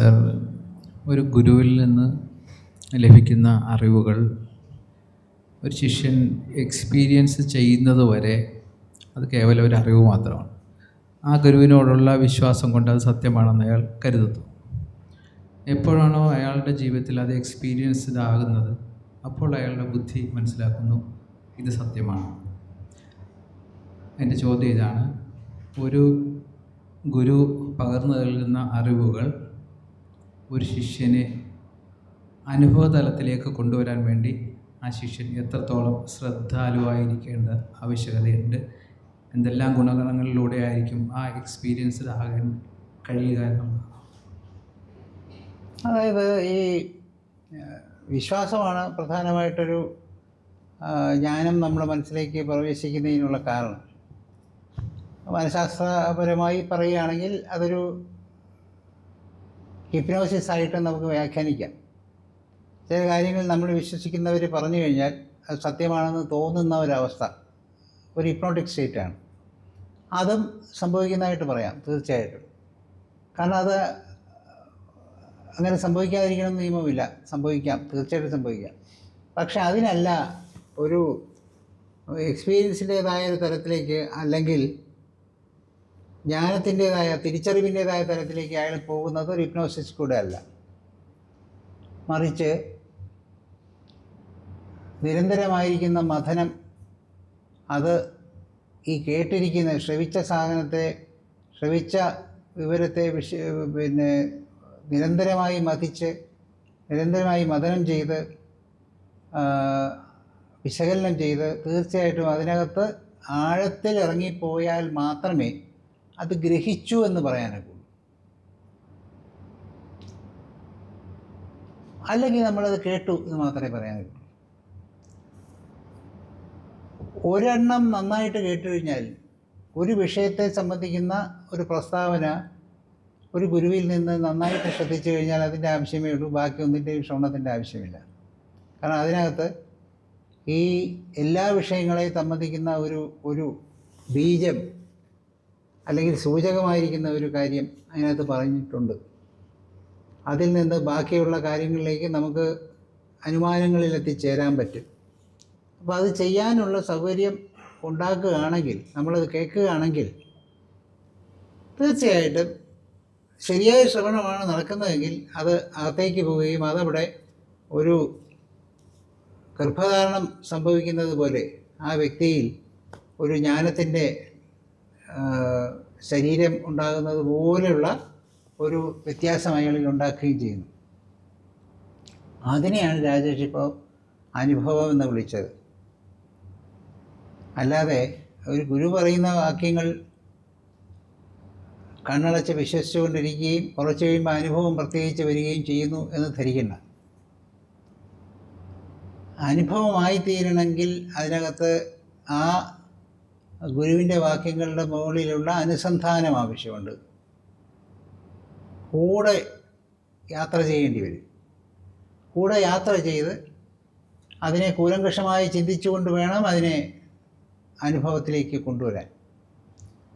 Sir ഒരു ഗുരുവിൽ നിന്ന് ലഭിക്കുന്ന അറിവുകൾ ഒരു ശിഷ്യൻ എക്സ്പീരിയൻസ് ചെയ്യുന്നത് വരെ അത് കേവലം ഒരു അറിവ് മാത്രമാണ്. ആ ഗുരുവിനോടുള്ള വിശ്വാസം കൊണ്ട് അത് സത്യമാണെന്ന് അയാൾ കരുതുന്നു. എപ്പോഴാണോ അയാളുടെ ജീവിതത്തിൽ അത് എക്സ്പീരിയൻസ്ഡ് ആകുന്നത് അപ്പോൾ അയാളുടെ ബുദ്ധി മനസ്സിലാക്കുന്നു ഇത് സത്യമാണ്. എന്റെ ചോദ്യം ഇതാണ് ഒരു ഗുരു പകർന്നു നൽകുന്ന അറിവുകൾ ഒരു ശിഷ്യനെ അനുഭവതലത്തിലേക്ക് കൊണ്ടുവരാൻ വേണ്ടി ആ ശിഷ്യൻ എത്രത്തോളം ശ്രദ്ധാലുവായിരിക്കേണ്ട ആവശ്യകതയുണ്ട് എന്തെല്ലാം ഗുണഗണങ്ങളിലൂടെ ആയിരിക്കും ആ എക്സ്പീരിയൻസ്ഡ് ആകാൻ കഴിയുക എന്നുള്ളത്. അതായത് ഈ വിശ്വാസമാണ് പ്രധാനമായിട്ടൊരു ജ്ഞാനം നമ്മുടെ മനസ്സിലേക്ക് പ്രവേശിക്കുന്നതിനുള്ള കാരണം. മനഃശാസ്ത്രപരമായി പറയുകയാണെങ്കിൽ അതൊരു ഹിപ്നോസിസ് ആയിട്ട് നമുക്ക് വ്യാഖ്യാനിക്കാം. ചില കാര്യങ്ങൾ നമ്മൾ വിശ്വസിക്കുന്നവർ പറഞ്ഞു കഴിഞ്ഞാൽ അത് സത്യമാണെന്ന് തോന്നുന്ന ഒരവസ്ഥ ഒരു ഹിപ്നോട്ടിക് സ്റ്റേറ്റാണ് അതും സംഭവിക്കുന്നതായിട്ട് പറയാം തീർച്ചയായിട്ടും. കാരണം അത് അങ്ങനെ സംഭവിക്കാതിരിക്കണം നിയമമില്ല. സംഭവിക്കാം തീർച്ചയായിട്ടും സംഭവിക്കാം. പക്ഷെ അതിനല്ല ഒരു എക്സ്പീരിയൻസിന്റേതായ ഒരു തരത്തിലേക്ക് അല്ലെങ്കിൽ ജ്ഞാനത്തിന്റെതായ തിരിച്ചറിവിന്റെതായ തലത്തിലേക്ക് അയാൾ പോകുന്നത് ഒരു ഹിപ്നോസിസ് കൂടെ അല്ല മറിച്ച് നിരന്തരമായിരിക്കുന്ന മഥനം അത് ഈ കേട്ടിരിക്കുന്ന ശ്രവിച്ച സാധനത്തെ ശ്രവിച്ച വിവരത്തെ വിഷ പിന്നെ നിരന്തരമായി മതിച്ച് നിരന്തരമായി മഥനം ചെയ്ത് വിശകലനം ചെയ്ത് തീർച്ചയായിട്ടും അതിനകത്ത് ആഴത്തിൽ ഇറങ്ങിപ്പോയാൽ മാത്രമേ അത് ഗ്രഹിച്ചു എന്ന് പറയാനൊക്കെ അല്ലെങ്കിൽ നമ്മളത് കേട്ടു എന്ന് മാത്രമേ പറയാനൊക്കുള്ളൂ ഒരെണ്ണം നന്നായിട്ട് കേട്ടു കഴിഞ്ഞാൽ ഒരു വിഷയത്തെ സംബന്ധിക്കുന്ന ഒരു പ്രസ്താവന ഒരു ഗുരുവിൽ നിന്ന് നന്നായിട്ട് ശ്രദ്ധിച്ചു കഴിഞ്ഞാൽ അതിന്റെ ആവശ്യമേ ഉള്ളൂ. ബാക്കി ഒന്നിന്റെയും ശ്രവണത്തിന്റെ ആവശ്യമില്ല. കാരണം അതിനകത്ത് ഈ എല്ലാ വിഷയങ്ങളെയും സംബന്ധിക്കുന്ന ഒരു ഒരു ബീജം അല്ലെങ്കിൽ സൂചകമായിരിക്കുന്ന ഒരു കാര്യം അതിനകത്ത് പറഞ്ഞിട്ടുണ്ട്. അതിൽ നിന്ന് ബാക്കിയുള്ള കാര്യങ്ങളിലേക്ക് നമുക്ക് അനുമാനങ്ങളിൽ എത്തിച്ചേരാൻ പറ്റും. അപ്പോൾ അത് ചെയ്യാനുള്ള സൗകര്യം ഉണ്ടാക്കുകയാണെങ്കിൽ നമ്മളത് കേൾക്കുകയാണെങ്കിൽ തീർച്ചയായിട്ടും ശരിയായ ശ്രവണമാണ് നടക്കുന്നതെങ്കിൽ അത് അകത്തേക്ക് പോവുകയും അതവിടെ ഒരു ഗർഭധാരണം സംഭവിക്കുന്നത് പോലെ ആ വ്യക്തിയിൽ ഒരു ജ്ഞാനത്തിന്റെ ശരീരം ഉണ്ടാകുന്നത് പോലെയുള്ള ഒരു വ്യത്യാസം അയാളിൽ ഉണ്ടാക്കുകയും ചെയ്യുന്നു. അതിനെയാണ് രാജേഷ് ഇപ്പോൾ അനുഭവം എന്ന് വിളിച്ചത്. അല്ലാതെ ഒരു ഗുരു പറയുന്ന വാക്യങ്ങൾ കണ്ണടച്ച് വിശ്വസിച്ചുകൊണ്ടിരിക്കുകയും കുറച്ച് കഴിയുമ്പോൾ അനുഭവം പ്രത്യേകിച്ച് വരികയും ചെയ്യുന്നു എന്ന് ധരിക്കണ്ട. അനുഭവമായി തീരണമെങ്കിൽ അതിനകത്ത് ആ ഗുരുവിന്റെ വാക്യങ്ങളുടെ മുകളിലുള്ള അനുസന്ധാനം ആവശ്യമുണ്ട്. കൂടെ യാത്ര ചെയ്യേണ്ടി വരും. കൂടെ യാത്ര ചെയ്ത് അതിനെ കൂലങ്കഷമായി ചിന്തിച്ചുകൊണ്ട് വേണം അതിനെ അനുഭവത്തിലേക്ക് കൊണ്ടുവരാൻ.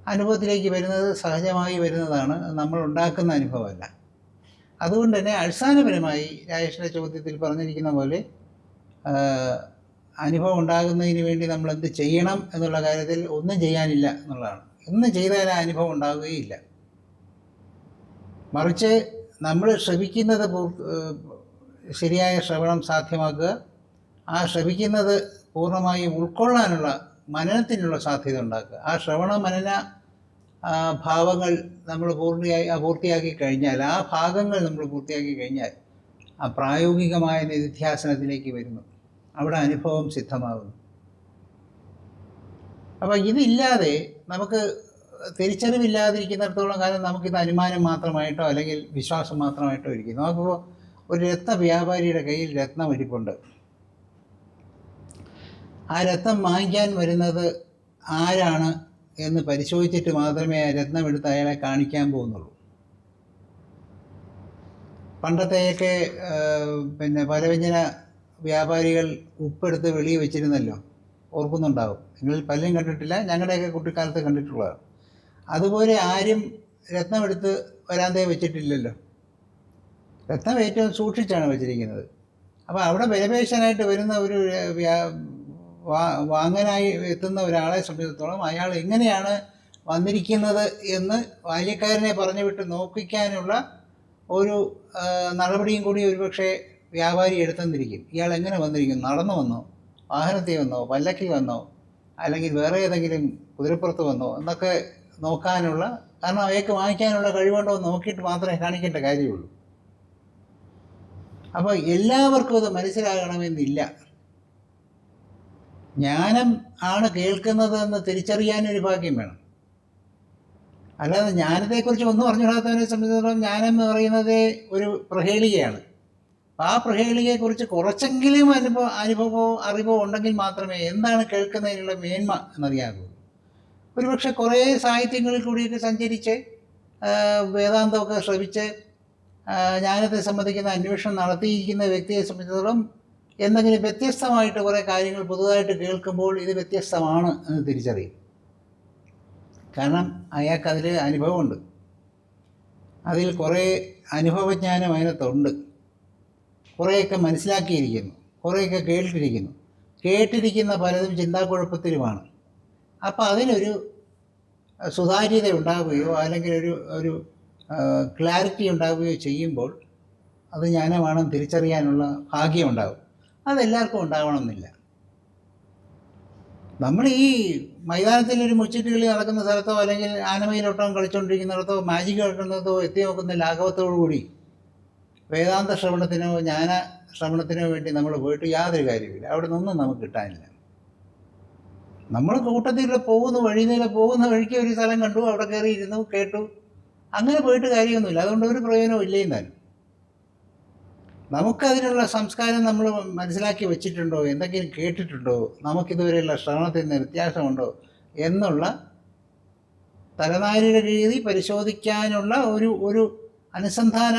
അനുഭവത്തിലേക്ക് വരുന്നത് സഹജമായി വരുന്നതാണ്. നമ്മൾ ഉണ്ടാക്കുന്ന അനുഭവമല്ല. അതുകൊണ്ട് തന്നെ അടിസ്ഥാനപരമായി രാജേഷിന്റെ ചോദ്യത്തിൽ പറഞ്ഞിരിക്കുന്ന പോലെ അനുഭവം ഉണ്ടാകുന്നതിന് വേണ്ടി നമ്മൾ എന്ത് ചെയ്യണം എന്നുള്ള കാര്യത്തിൽ ഒന്നും ചെയ്യാനില്ല എന്നുള്ളതാണ്. ഒന്നും ചെയ്താൽ ആ അനുഭവം ഉണ്ടാവുകയില്ല. മറിച്ച് നമ്മൾ ശ്രമിക്കുന്നത് ശരിയായ ശ്രവണം സാധ്യമാക്കുക ആ ശ്രമിക്കുന്നത് പൂർണമായും ഉൾക്കൊള്ളാനുള്ള മനനത്തിനുള്ള സാധ്യത ഉണ്ടാക്കുക. ആ ശ്രവണ മനന ഭാവങ്ങൾ നമ്മൾ പൂർണയായി പൂർത്തിയാക്കി കഴിഞ്ഞാൽ ആ ഭാഗങ്ങൾ നമ്മൾ പൂർത്തിയാക്കി കഴിഞ്ഞാൽ ആ പ്രായോഗികമായ നിധ്യാസനത്തിലേക്ക് വരുന്നു. അവിടെ അനുഭവം സിദ്ധമാകുന്നു. അപ്പോൾ ഇതില്ലാതെ നമുക്ക് തിരിച്ചറിവില്ലാതിരിക്കുന്നിടത്തോളം കാലം നമുക്കിത് അനുമാനം മാത്രമായിട്ടോ അല്ലെങ്കിൽ വിശ്വാസം മാത്രമായിട്ടോ ഇരിക്കും നമുക്കിപ്പോൾ ഒരു രത്ന വ്യാപാരിയുടെ കയ്യിൽ രത്നം ഇരിപ്പുണ്ട്. ആ രത്നം വാങ്ങിക്കാൻ വരുന്നത് ആരാണ് എന്ന് പരിശോധിച്ചിട്ട് മാത്രമേ ആ രത്നം എടുത്ത് അയാളെ കാണിക്കാൻ പോകുന്നുള്ളൂ. പണ്ടത്തെയൊക്കെ പിന്നെ പലവ്യഞ്ജന വ്യാപാരികൾ ഉപ്പെടുത്ത് വെളിയിൽ വെച്ചിരുന്നല്ലോ? ഓർക്കുന്നുണ്ടാവും. നിങ്ങൾ പലരും കണ്ടിട്ടില്ല. ഞങ്ങളുടെയൊക്കെ കുട്ടിക്കാലത്ത് കണ്ടിട്ടുള്ളത് അതുപോലെ ആരും രത്നമെടുത്ത് വരാന്തയെ വെച്ചിട്ടില്ലല്ലോ. രത്നം ഏറ്റവും സൂക്ഷിച്ചാണ് വെച്ചിരിക്കുന്നത്. അപ്പോൾ അവിടെ വിലപേശാനായിട്ട് വരുന്ന ഒരു വാങ്ങാനായി എത്തുന്ന ഒരാളെ സംബന്ധിച്ചിടത്തോളം അയാൾ എങ്ങനെയാണ് വന്നിരിക്കുന്നത് എന്ന് ബാല്യക്കാരനെ പറഞ്ഞു വിട്ട് നോക്കിക്കാനുള്ള ഒരു നടപടിയും കൂടി ഒരുപക്ഷെ വ്യാപാരി എടുത്തെന്നിരിക്കും ഇയാൾ എങ്ങനെ വന്നിരിക്കും? നടന്നു വന്നോ? വാഹനത്തിൽ വന്നോ? പല്ലക്കിൽ വന്നോ? അല്ലെങ്കിൽ വേറെ ഏതെങ്കിലും കുതിരപ്പുറത്ത് വന്നോ? എന്നൊക്കെ നോക്കാനുള്ള കാരണം അവയൊക്കെ വാങ്ങിക്കാനുള്ള കഴിവുണ്ടോ എന്ന് നോക്കിയിട്ട് മാത്രമേ കാണിക്കേണ്ട കാര്യമുള്ളൂ. അപ്പോൾ എല്ലാവർക്കും അത് മനസ്സിലാകണമെന്നില്ല. ജ്ഞാനം ആണ് കേൾക്കുന്നത് എന്ന് തിരിച്ചറിയാനൊരു ഭാഗ്യം വേണം. അല്ലാതെ ജ്ഞാനത്തെക്കുറിച്ച് ഒന്നും അറിഞ്ഞുകൂടാത്തവനെ സംബന്ധിച്ചിടത്തോളം ജ്ഞാനം എന്ന് പറയുന്നത് ഒരു പ്രഹേളികയാണ്. ആ പ്രഹേളികയെക്കുറിച്ച് കുറച്ചെങ്കിലും അനുഭവ അനുഭവമോ അറിവോ ഉണ്ടെങ്കിൽ മാത്രമേ എന്താണ് കേൾക്കുന്നതിനുള്ള മേന്മ എന്നറിയാകൂ ഒരുപക്ഷെ കുറേ സാഹിത്യങ്ങളിൽ കൂടിയൊക്കെ സഞ്ചരിച്ച് വേദാന്തമൊക്കെ ശ്രവിച്ച് ജ്ഞാനത്തെ സംബന്ധിക്കുന്ന അന്വേഷണം നടത്തിയിരിക്കുന്ന വ്യക്തിയെ സംബന്ധിച്ചിടത്തോളം എന്തെങ്കിലും വ്യത്യസ്തമായിട്ട് കുറേ കാര്യങ്ങൾ പുതുതായിട്ട് കേൾക്കുമ്പോൾ ഇത് വ്യത്യസ്തമാണ് എന്ന് തിരിച്ചറിയും. കാരണം അയാൾക്ക് അതിൽ അനുഭവമുണ്ട്. അതിൽ കുറേ അനുഭവജ്ഞാനം അതിനകത്തുണ്ട്. കുറേയൊക്കെ മനസ്സിലാക്കിയിരിക്കുന്നു. കുറേയൊക്കെ കേട്ടിരിക്കുന്നു. കേട്ടിരിക്കുന്ന പലതും ചിന്താക്കുഴപ്പത്തിലുമാണ്. അപ്പോൾ അതിനൊരു സുതാര്യത ഉണ്ടാവുകയോ അല്ലെങ്കിൽ ഒരു ഒരു ക്ലാരിറ്റി ഉണ്ടാവുകയോ ചെയ്യുമ്പോൾ അത് ജ്ഞാനമാണെന്ന് തിരിച്ചറിയാനുള്ള ഭാഗ്യം ഉണ്ടാകും അതെല്ലാവർക്കും ഉണ്ടാവണമെന്നില്ല. നമ്മൾ ഈ മൈതാനത്തിൽ ഒരു മുച്ചിട്ട് കളി നടക്കുന്ന സ്ഥലത്തോ അല്ലെങ്കിൽ ആനമയിലോട്ടം കളിച്ചുകൊണ്ടിരിക്കുന്നിടത്തോ മാജിക് കളിക്കുന്നിടത്തോ എത്തി നോക്കുന്ന ലാഘവത്തോടു കൂടി വേദാന്ത ശ്രവണത്തിനോ ജ്ഞാന ശ്രവണത്തിനോ വേണ്ടി നമ്മൾ പോയിട്ട് യാതൊരു കാര്യമില്ല അവിടെ നിന്നൊന്നും നമുക്ക് കിട്ടാനില്ല. നമ്മൾ കൂട്ടത്തിലൂടെ പോകുന്ന വഴിയിലൂടെ പോകുന്ന വഴിക്ക് ഒരു സ്ഥലം കണ്ടു അവിടെ കയറി ഇരുന്നു കേട്ടു. അങ്ങനെ പോയിട്ട് കാര്യമൊന്നുമില്ല. അതുകൊണ്ട് ഒരു പ്രയോജനവും ഇല്ലേ എന്നാലും നമുക്കതിനുള്ള സംസ്കാരം നമ്മൾ മനസ്സിലാക്കി വെച്ചിട്ടുണ്ടോ എന്തെങ്കിലും കേട്ടിട്ടുണ്ടോ നമുക്കിതുവരെയുള്ള ശ്രവണത്തിൽ നിന്ന് വ്യത്യാസമുണ്ടോ എന്നുള്ള തലനാരിയുടെ രീതി പരിശോധിക്കാനുള്ള ഒരു ഒരു അനുസന്ധാന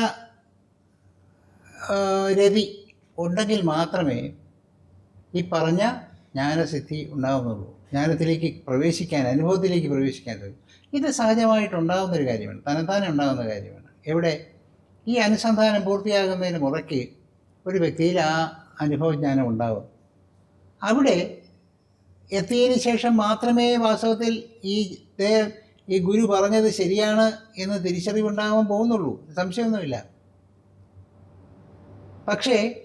രതി ഉണ്ടെങ്കിൽ മാത്രമേ ഈ പറഞ്ഞ ജ്ഞാനസിദ്ധി ഉണ്ടാകുന്നുള്ളൂ ജ്ഞാനത്തിലേക്ക് പ്രവേശിക്കാൻ അനുഭവത്തിലേക്ക് പ്രവേശിക്കാൻ കഴിയും. ഇത് സഹജമായിട്ടുണ്ടാകുന്ന ഒരു കാര്യമാണ്. തനത്താനെ ഉണ്ടാകുന്ന കാര്യമാണ്. എവിടെ? ഈ അനുസന്ധാനം പൂർത്തിയാകുന്നതിന് മുറയ്ക്ക് ഒരു വ്യക്തിയിൽ ആ അനുഭവജ്ഞാനം ഉണ്ടാകും അവിടെ എത്തിയതിന് ശേഷം മാത്രമേ വാസ്തവത്തിൽ ഈ ഈ ഗുരു പറഞ്ഞത് ശരിയാണ് എന്ന് തിരിച്ചറിവുണ്ടാകാൻ പോകുന്നുള്ളൂ. സംശയമൊന്നുമില്ല. പക്ഷേ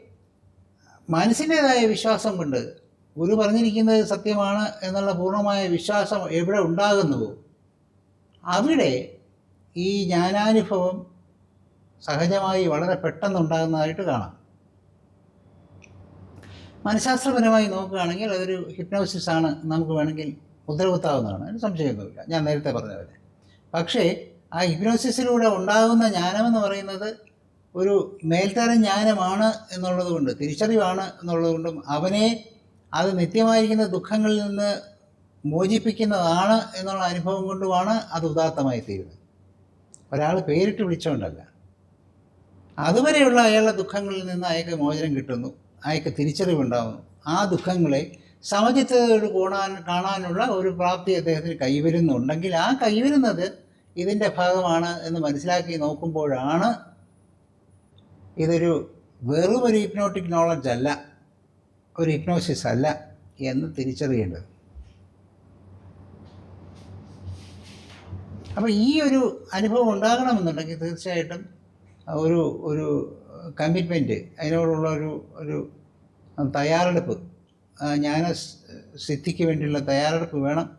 മനസ്സിന്റെതായ വിശ്വാസം കൊണ്ട് ഗുരു പറഞ്ഞിരിക്കുന്നത് സത്യമാണ് എന്നുള്ള പൂർണമായ വിശ്വാസം എവിടെ ഉണ്ടാകുന്നുവോ അവിടെ ഈ ജ്ഞാനാനുഭവം സഹജമായി വളരെ പെട്ടെന്നുണ്ടാകുന്നതായിട്ട് കാണാം. മനഃശാസ്ത്രപരമായി നോക്കുകയാണെങ്കിൽ അതൊരു ഹിപ്നോസിസ് ആണ് നമുക്ക് വേണമെങ്കിൽ മുദ്രകുത്താവുന്നതാണ് അതിന് സംശയമൊന്നുമില്ല ഞാൻ നേരത്തെ പറഞ്ഞ പോലെ. പക്ഷേ ആ ഹിപ്നോസിസിലൂടെ ഉണ്ടാകുന്ന ജ്ഞാനമെന്ന് പറയുന്നത് ഒരു മേൽത്തര ജ്ഞാനമാണ് എന്നുള്ളത് കൊണ്ട് തിരിച്ചറിവാണ് എന്നുള്ളത് കൊണ്ടും അവനെ അത് നിത്യമായിരിക്കുന്ന ദുഃഖങ്ങളിൽ നിന്ന് മോചിപ്പിക്കുന്നതാണ് എന്നുള്ള അനുഭവം കൊണ്ടുമാണ് അത് ഉദാത്തമായി തീരുന്നത് ഒരാൾ പേരിട്ട് വിളിച്ചുകൊണ്ടല്ല അതുവരെയുള്ള അയാളുടെ ദുഃഖങ്ങളിൽ നിന്ന് അയാൾക്ക് മോചനം കിട്ടുന്നു അയാൾക്ക് തിരിച്ചറിവുണ്ടാകുന്നു. ആ ദുഃഖങ്ങളെ സമചിത്തതയോട് കാണാൻ കാണാനുള്ള ഒരു പ്രാപ്തി അദ്ദേഹത്തിന് കൈവരുന്നുണ്ടെങ്കിൽ ആ കൈവരുന്നത് ഇതിന്റെ ഭാഗമാണ് എന്ന് മനസ്സിലാക്കി നോക്കുമ്പോഴാണ് ഇതൊരു വെറും ഒരു ഹിപ്നോട്ടിക് നോളജ് അല്ല ഒരു ഹിപ്നോസിസ് അല്ല എന്ന് തിരിച്ചറിയേണ്ടത്. അപ്പോൾ ഈ ഒരു അനുഭവം ഉണ്ടാകണമെന്നുണ്ടെങ്കിൽ തീർച്ചയായിട്ടും ഒരു ഒരു കമ്മിറ്റ്മെന്റ് അതിനോടുള്ള ഒരു ഒരു തയ്യാറെടുപ്പ് ജ്ഞാന സിദ്ധിക്ക് വേണ്ടിയുള്ള തയ്യാറെടുപ്പ് വേണം.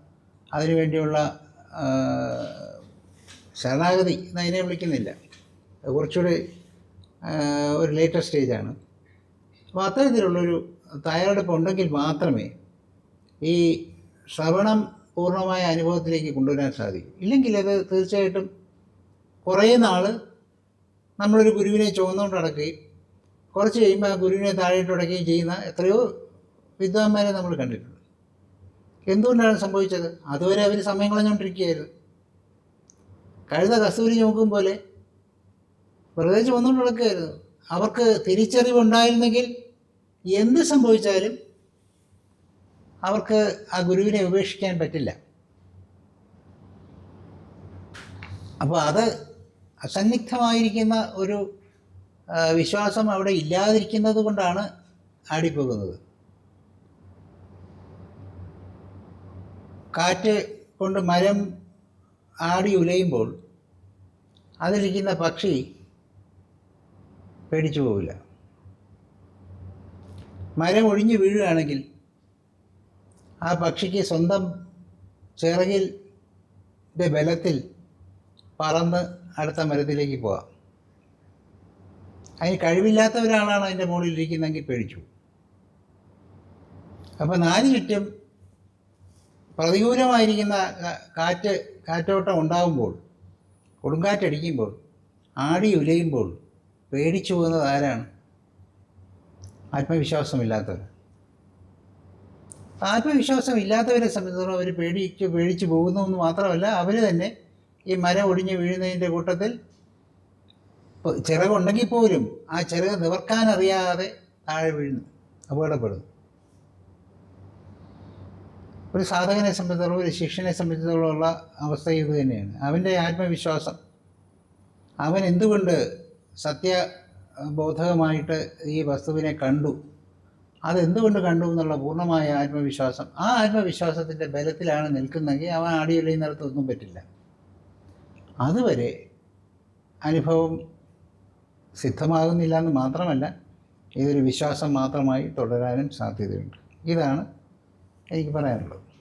അതിനു വേണ്ടിയുള്ള ആ, ശരണാഗതി എന്ന് അതിനെ വിളിക്കുന്നില്ല. കുറച്ചുകൂടി ഒരു ലേറ്റർ സ്റ്റേജാണ് അപ്പോൾ അത്തരത്തിലുള്ളൊരു തയ്യാറെടുപ്പ് ഉണ്ടെങ്കിൽ മാത്രമേ ഈ ശ്രവണം പൂർണമായ അനുഭവത്തിലേക്ക് കൊണ്ടുവരാൻ സാധിക്കും. ഇല്ലെങ്കിൽ അത് തീർച്ചയായിട്ടും കുറേ നാൾ നമ്മളൊരു ഗുരുവിനെ ചുവന്നുകൊണ്ട് അടക്കുകയും കുറച്ച് കഴിയുമ്പോൾ ആ ഗുരുവിനെ താഴെയിട്ട് അടക്കുകയും ചെയ്യുന്ന എത്രയോ വിദ്വാന്മാരെ നമ്മൾ കണ്ടിട്ടുണ്ട്. എന്തുകൊണ്ടാണ് സംഭവിച്ചത്? അതുവരെ അവർ സമയം കളഞ്ഞുകൊണ്ടിരിക്കുകയായിരുന്നു. കഴുത കസ്തൂരി നോക്കും പോലെ വെറുതെ ചുവന്നുകൊണ്ട് നടക്കരുത് അവർക്ക് തിരിച്ചറിവുണ്ടായിരുന്നെങ്കിൽ എന്ത് സംഭവിച്ചാലും അവർക്ക് ആ ഗുരുവിനെ ഉപേക്ഷിക്കാൻ പറ്റില്ല. അപ്പോൾ അത് അസന്നിഗ്ധമായിരിക്കുന്ന ഒരു വിശ്വാസം അവിടെ ഇല്ലാതിരിക്കുന്നത് കൊണ്ടാണ് ആടിപ്പോകുന്നത്. കാറ്റ് കൊണ്ട് മരം ആടി ഉലയുമ്പോൾ അതിലിരിക്കുന്ന പക്ഷി പേടിച്ചു പോവില്ല. മരം ഒഴിഞ്ഞു വീഴുകയാണെങ്കിൽ ആ പക്ഷിക്ക് സ്വന്തം ചിറകിൽ ബലത്തിൽ പറന്ന് അടുത്ത മരത്തിലേക്ക് പോവാം അതിന് കഴിവില്ലാത്ത ഒരാളാണ് അതിന്റെ മുകളിൽ ഇരിക്കുന്നതെങ്കിൽ പേടിച്ചു അപ്പോൾ നാല് ചുറ്റും പ്രതികൂലമായിരിക്കുന്ന കാറ്റ് കാറ്റോട്ടം ഉണ്ടാകുമ്പോൾ കൊടുങ്കാറ്റടിക്കുമ്പോൾ ആടി ഉലയുമ്പോൾ പേടിച്ചു പോകുന്നത് ആരാണ്? ആത്മവിശ്വാസമില്ലാത്തവർ ആത്മവിശ്വാസം ഇല്ലാത്തവരെ സംബന്ധിച്ചിടത്തോളം അവർ പേടിച്ച് പേടിച്ചു പോകുന്നു എന്ന് മാത്രമല്ല അവർ തന്നെ ഈ മരം ഒടിഞ്ഞ് വീഴുന്നതിന്റെ കൂട്ടത്തിൽ ചിറകുണ്ടെങ്കിൽ പോലും ആ ചിറക് നിവർക്കാനറിയാതെ താഴെ വീഴുന്നു അപകടപ്പെടുന്നു. ഒരു സാധകനെ സംബന്ധിച്ചിടത്തോളം ഒരു ശിഷ്യനെ ഉള്ള അവസ്ഥ ഇത് തന്നെയാണ്. അവന്റെ ആത്മവിശ്വാസം. അവൻ എന്തുകൊണ്ട് സത്യബോധകമായിട്ട് ഈ വസ്തുവിനെ കണ്ടു. അതെന്തുകൊണ്ട് കണ്ടു എന്നുള്ള പൂർണമായ ആത്മവിശ്വാസം. ആ ആത്മവിശ്വാസത്തിന്റെ ബലത്തിലാണ് നിൽക്കുന്നതെങ്കിൽ അവൻ ആടിയല്ലേ നടത്തൊന്നും പറ്റില്ല. അതുവരെ അനുഭവം സിദ്ധമാകുന്നില്ല എന്ന് മാത്രമല്ല ഇതൊരു വിശ്വാസം മാത്രമായി തുടരാനും സാധ്യതയുണ്ട്. ഇതാണ് എനിക്ക് പറയാനുള്ളത്.